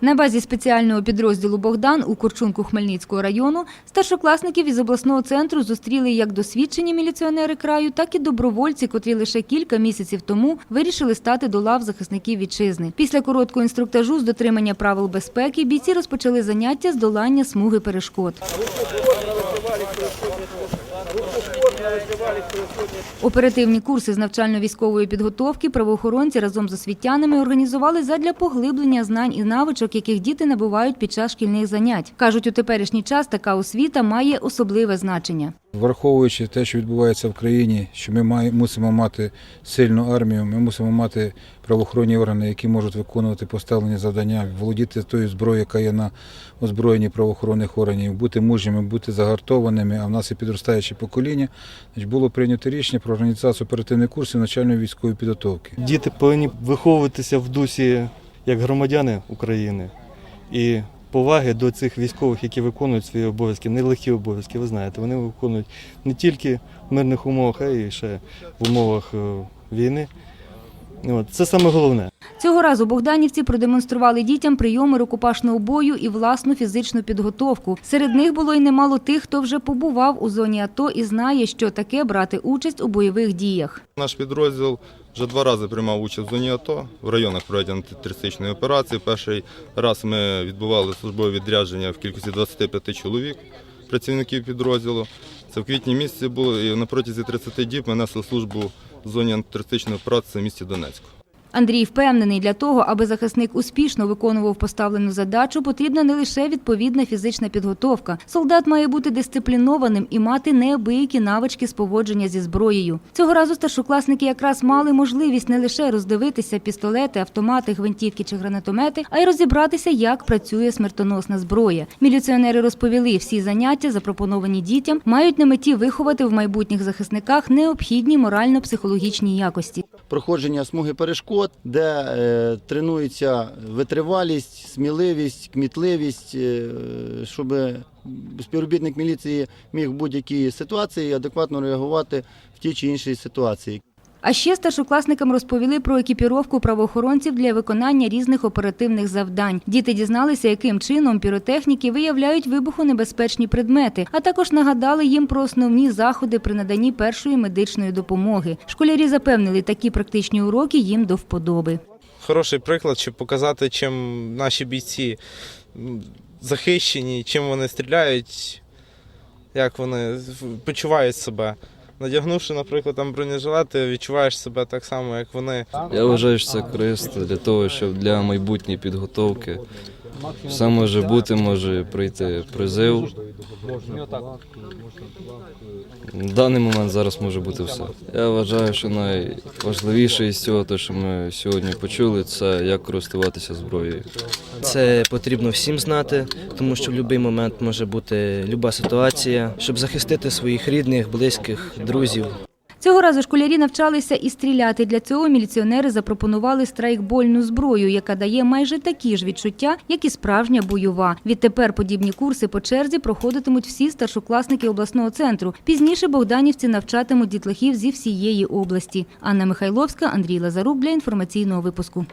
На базі спеціального підрозділу Богдан у Курчунку Хмельницького району старшокласників із обласного центру зустріли як досвідчені міліціонери краю, так і добровольці, котрі лише кілька місяців тому вирішили стати до лав захисників вітчизни. Після короткого інструктажу з дотримання правил безпеки бійці розпочали заняття з долання смуги перешкод. Оперативні курси з навчально-військової підготовки правоохоронці разом з освітянами організували задля поглиблення знань і навичок, яких діти набувають під час шкільних занять. Кажуть, у теперішній час така освіта має особливе значення. Враховуючи те, що відбувається в країні, що ми мусимо мати сильну армію, ми мусимо мати правоохоронні органи, які можуть виконувати поставлені завдання, володіти тою зброєю, яка є на озброєнні правоохоронних органів, бути мужніми, бути загартованими. А в нас і підростаюче покоління. Значить, було прийнято рішення про організацію оперативних курсів навчальної військової підготовки. Діти повинні виховуватися в дусі як громадяни України і поваги до цих військових, які виконують свої обов'язки, нелегкі обов'язки. Ви знаєте, вони виконують не тільки в мирних умовах, а й ще в умовах е, війни. Це саме головне. Цього разу богданівці продемонстрували дітям прийоми рукопашного бою і власну фізичну підготовку. Серед них було й немало тих, хто вже побував у зоні АТО і знає, що таке брати участь у бойових діях. Наш підрозділ вже два рази приймав участь в зоні АТО в районах проведення антитерористичної операції. Перший раз ми відбували службове відрядження в кількості 25 чоловік, працівників підрозділу. Це в квітні місяці було і на протязі 30 діб ми несли службу в зоні антитерористичної операції в місті Донецьку. Андрій впевнений, для того, аби захисник успішно виконував поставлену задачу, потрібна не лише відповідна фізична підготовка. Солдат має бути дисциплінованим і мати неабиякі навички з поводження зі зброєю. Цього разу старшокласники якраз мали можливість не лише роздивитися пістолети, автомати, гвинтівки чи гранатомети, а й розібратися, як працює смертоносна зброя. Міліціонери розповіли, всі заняття, запропоновані дітям, мають на меті виховати в майбутніх захисниках необхідні морально-психологічні якості. Проходження смуги перешкод, де е, тренується витривалість, сміливість, кмітливість, е, щоб співробітник міліції міг в будь-якій ситуації адекватно реагувати в тій чи іншій ситуації. А ще старшокласникам розповіли про екіпіровку правоохоронців для виконання різних оперативних завдань. Діти дізналися, яким чином піротехніки виявляють вибухонебезпечні предмети, а також нагадали їм про основні заходи при наданні першої медичної допомоги. Школярі запевнили, такі практичні уроки їм до вподоби. хороший приклад, щоб показати, чим наші бійці захищені, чим вони стріляють, як вони почувають себе. Надягнувши, наприклад, там бронежилет, ти відчуваєш себе так само, як вони. Я вважаю, що це корисно для того, щоб для майбутньої підготовки все може бути, може прийти призив. В даний момент зараз може бути все. Я вважаю, що найважливіше із цього, те, що ми сьогодні почули, це як користуватися зброєю. Це потрібно всім знати, тому що в будь-який момент може бути люба ситуація, щоб захистити своїх рідних, близьких, друзів. Цього разу школярі навчалися і стріляти. Для цього міліціонери запропонували страйкбольну зброю, яка дає майже такі ж відчуття, як і справжня бойова. Відтепер подібні курси по черзі проходитимуть всі старшокласники обласного центру. Пізніше богданівці навчатимуть дітлахів зі всієї області. Анна Михайловська, Андрій Лазарук для інформаційного випуску.